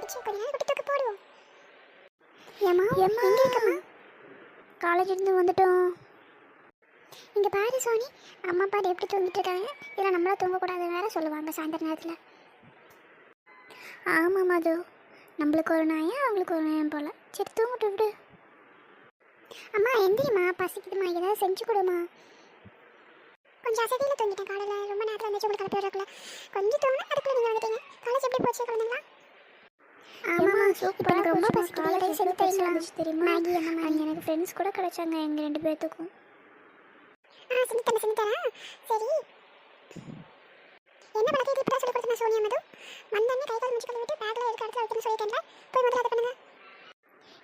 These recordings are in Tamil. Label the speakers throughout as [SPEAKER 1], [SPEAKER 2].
[SPEAKER 1] ஆயிடுச்சு கொஞ்ச நேரம் குட்டி தூக்க போடுவோம் ஏமா எங்க இருக்கம்மா? காலேஜ் இருந்து வந்துட்டோம். இங்க பாரு சோனி அம்மா பாரு எப்படி தூங்கிட்டு இருக்காங்க. இதில் நம்மளா தூங்கக்கூடாது வேற சொல்லுவாங்க சாயந்தர நேரத்தில். ஆமாம் மது. நம்மளுக்கு ஒரு நாயா அவங்களுக்கு ஒரு நாயம் போல. சரி தூங்கிட்டு விடு. அம்மா எந்திரிம்மா பசிக்குதுமா ஏதாவது செஞ்சு கொடுமா கொஞ்சம் அசதியில் தூங்கிட்டேன் காலையில். ரொம்ப நேரத்தில் இருந்துச்சு உங்களுக்கு கிளப்பி விடக்குள்ள கொஞ்சம் தூங்கினா அதுக்குள்ள நீங்கள் வந்துட்டீங்க. காலேஜ் எப்படி போச்சு குழந்தைங்களா? ஆமாம்மா எனக்கு ரொம்ப பசிக்குது. ஏதாவது செஞ்சு தரீங்களா தெரியுமா? மேகி அந்த மாதிரி எனக்கு ஃப்ரெண்ட்ஸ் கூட கிடைச்சாங்க எங்கள் ரெண்டு பேர்த்துக்கும் ஆ தரேன் தரேன். சரி. என்ன பழக்கத்தை இப்போ சொல்லி கொடுத்தேன் சோனியா மது? வந்தோடனே கை கால் முடிச்சு கழுவிட்டு பேக்கில் இருக்க இடத்துல வைக்கணும்னு சொல்லிட்டேன்ல. போய் முதல்ல அதை பண்ணுங்க.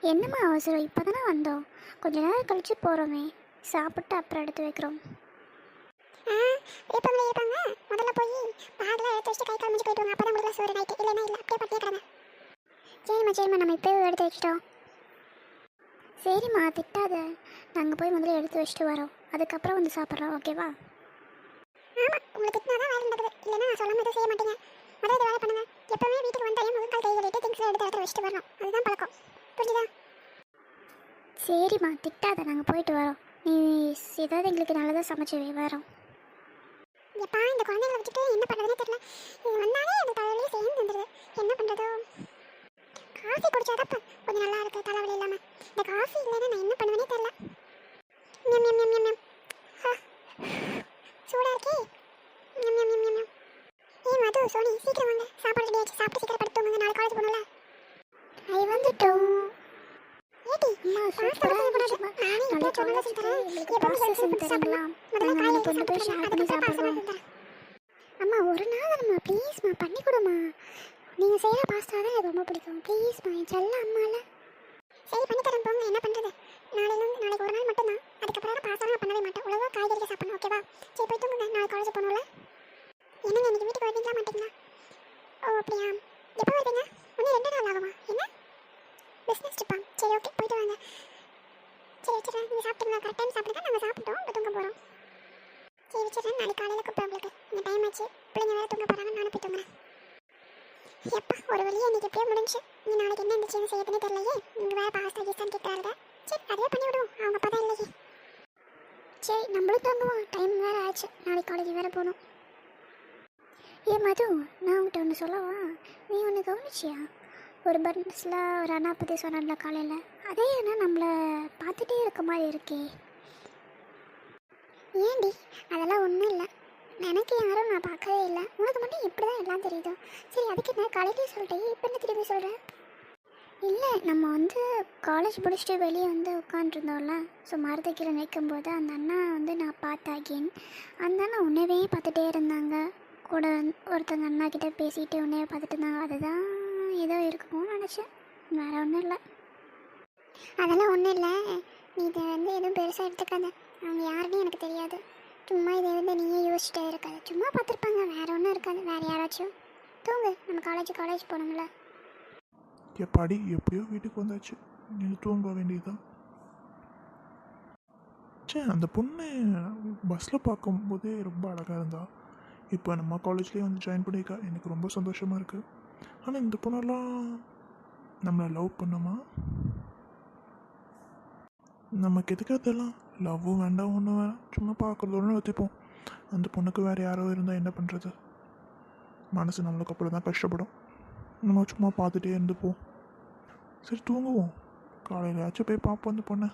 [SPEAKER 1] என்னம்மா அவசரம்? இப்போ தானே வந்தோம். கொஞ்ச நேரம் கழிச்சு போகிறோமே சாப்பிட்டு அப்புறம் எடுத்து வைக்கிறோம். ஆ இருப்பாங்க இருப்பாங்க. முதல்ல போய் பேக்கில் எடுத்து வச்சுட்டு கை கால் முடிச்சு போயிட்டு வாங்க அப்போ தான் உங்களுக்கு சோறு நைட்டு இல்லைன்னா இல்லை அப்படியே பட்டியே கிடங்க சரிம்மா சரிம்மா நம்ம இப்போயே எடுத்து வச்சிட்டோம். சரிம்மா திட்டாத. நாங்கள் போய் முதல்ல எடுத்து வச்சுட்டு வரோம். அதுக்கப்புறம் வந்து சாப்பிட்றோம் ஓகேவா ஆமாம் உங்களுக்கு திட்டினா தான் வேலை நடக்குது. இல்லைன்னா நான் சொல்லாமல் எதுவும் செய்ய மாட்டீங்க. முதல்ல வேலை பண்ணுங்க. எப்பவுமே வீட்டுக்கு வந்தாலே முதல் கால் கை கழுவிட்டு திங்ஸ் எடுத்து இடத்துல வச்சுட்டு வரணும். அதுதான் பழக்கம். புரிஞ்சுதா? சரிம்மா திட்டாத. நாங்கள் போயிட்டு வரோம். நீ ஏதாவது எங்களுக்கு நல்லதாக சமைச்சு வரோம் எப்பா இந்த குழந்தைங்களை வச்சுட்டு என்ன பண்ணுறதுனே தெரியல. இது வந்தாலே அந்த தலைவலியே சேர்ந்து வந்துடுது என்ன பண்ணுறதோ காஃபி குடிச்சாதான் இப்ப கொஞ்சம் நல்லா இருக்கு தலைவலி இல்லாமல் இந்த காஃபி இல்லைன்னா நான் என்ன பண்ணுவேனே தெரியல ஞம் ஞம் ஹா. சூடா இருக்கே. ஞம் ஞம் ஞம் ஞம் ஞம். ஏய் மது சோனி சீக்கிரம் வாங்க. சாப்பாடு ரெடி ஆச்சு சாப்பிட்டு சீக்கிரம் படுத்து தூங்குங்க. நாளை காலேஜ் போகணும்ல. ஐ வந்துட்டோம். ஏடி அம்மா சூப்பரா இருந்துச்சுமா நானே இப்ப சொன்னதை செஞ்சு தரேன் எப்பவுமே ஹெல்த் ஃபுட் சாப்பிடலாம் முதல்ல காலையில கொண்டு போய் ஷேர் பண்ணி சாப்பிடுவோம் அம்மா ஒரு நாள் நம்ம ப்ளீஸ்மா பண்ணி கொடுமா நீங்கள் செய்கிற பாஸ்தா தான் எனக்கு ரொம்ப பிடிக்கும். ப்ளீஸ்மா என் செல்ல அம்மால. சரி பண்ணி தரேன் போங்க. என்ன பண்ணுறது நாளையிலேருந்து நாளைக்கு ஒரு நாள் மட்டும்தான். அதுக்கப்புறம் பாஸ்தா நான் பண்ணவே மாட்டேன். உழவா காய்கறிகள் சாப்பிடணும் ஓகேவா சரி போய் தூங்குங்க. நாளைக்கு காலேஜ் போகணும்ல? என்னங்க இன்னைக்கு வீட்டுக்கு வருவீங்களா மாட்டீங்களா? ஓ அப்படியா? எப்போ வருவீங்க? இன்னும் ரெண்டு நாள் ஆகுமா? என்ன? பிஸ்னஸ் ட்ரிப்பா சரி ஓகே போயிட்டு வாங்க. சரி வச்சுறேன் நீங்கள் சாப்பிட்டுங்களா? கரெக்ட் டைம் சாப்பிடுங்க. நாங்கள் சாப்பிட்டோம். இப்போ தூங்க போகிறோம் சரி வச்சுறேன் நாளைக்கு காலையில் கூப்பிட்றேன் உங்களுக்கு. இந்த டைம் ஆச்சு. பிள்ளைங்க வேறு தூங்க போகிறாங்க நானும் போய் தூங்குறேன். எப்பா ஒரு வழியாக இன்னைக்கு எப்படியோ முடிஞ்சு. நீ நாளைக்கு என்ன இருந்துச்சுன்னு செய்யறதுன்னு தெரியலையே? இங்க வேற பாஸ்தா கீஸ்தான் சரி அதுவே பண்ணி விடுவோம். அவங்க அப்பா தான் இல்லையே. சரி நம்மளும் தூங்குவோம். டைம் வேறு ஆச்சு. நாளைக்கு காலேஜ் வேற போகணும். ஏ மது நான் உங்கள்கிட்ட ஒன்று சொல்லவா? நீ ஒன்று கவனிச்சியா? ஒரு பஸ்ஸில் ஒரு அண்ணா பற்றி சொன்னான்ல காலையில். அதே அண்ணா நம்மளை பார்த்துட்டே இருக்க மாதிரி இருக்கே. ஏண்டி? அதெல்லாம் ஒன்றும் இல்லை. எனக்கு யாரும் நான் பார்க்கவே இல்லை. உனக்கு மட்டும் இப்படி தான் எல்லாம் தெரியுதோ? சரி அதுக்கு என்ன? காலையிலேயே சொல்லிட்டேன் இப்போ என்ன திரும்பி சொல்கிறேன் இல்லை நம்ம வந்து காலேஜ் முடிச்சுட்டு வெளியே வந்து உட்காந்துருந்தோம்ல ஸோ மருத்துக்கீழே நிற்கும் போது அந்த அண்ணா வந்து நான் பார்த்தேன் அகெயின் அந்த அண்ணா உன்னவே பார்த்துட்டே இருந்தாங்க. கூட ஒருத்தங்க அண்ணா கிட்ட பேசிட்டு உன்னவே பார்த்துட்டு இருந்தாங்க. அதுதான் ஏதோ இருக்குமோன்னு நினச்சேன். வேறு ஒன்றும் இல்லை. அதெல்லாம் ஒன்றும் இல்லை. நீ இதை வந்து எதுவும் பெருசாக எடுத்துக்காத. அவங்க யாருன்னு எனக்கு தெரியாது. சும்மா இதை வந்து நீயே யோசிச்சுட்டே இருக்காது. சும்மா பார்த்துருப்பாங்க. வேற ஒன்றும் இருக்காது. வேற யாராச்சும். தூங்கு. நம்ம காலேஜ் காலேஜ் போகணும்ல.
[SPEAKER 2] எப்பாடி? எப்படியோ வீட்டுக்கு வந்தாச்சு. நீ தூங்க வேண்டியதுதான். சே அந்த பொண்ணு பஸ்ஸில் பார்க்கும்போதே ரொம்ப அழகாக இருந்தா. இப்போ நம்ம காலேஜ்லேயே வந்து ஜாயின் பண்ணியிருக்கா எனக்கு ரொம்ப சந்தோஷமாக இருக்குது ஆனால் இந்த பொண்ணெல்லாம் நம்மளை லவ் பண்ணுமா? நமக்கு எதுக்கு அதெல்லாம்? லவ்வும் வேண்டாம் ஒன்றும் வேணாம். சும்மா பார்க்குறதோட வச்சுப்போம் அந்த பொண்ணுக்கு வேறு யாரோ இருந்தால் என்ன பண்ணுறது மனசு நம்மளுக்கு அப்புறம் தான் கஷ்டப்படும். நம்ம சும்மா பார்த்துட்டே இருந்துப்போம். சரி தூங்குவோம். காலையிலாச்சும் போய் பார்ப்போம் அந்த பொண்ணை.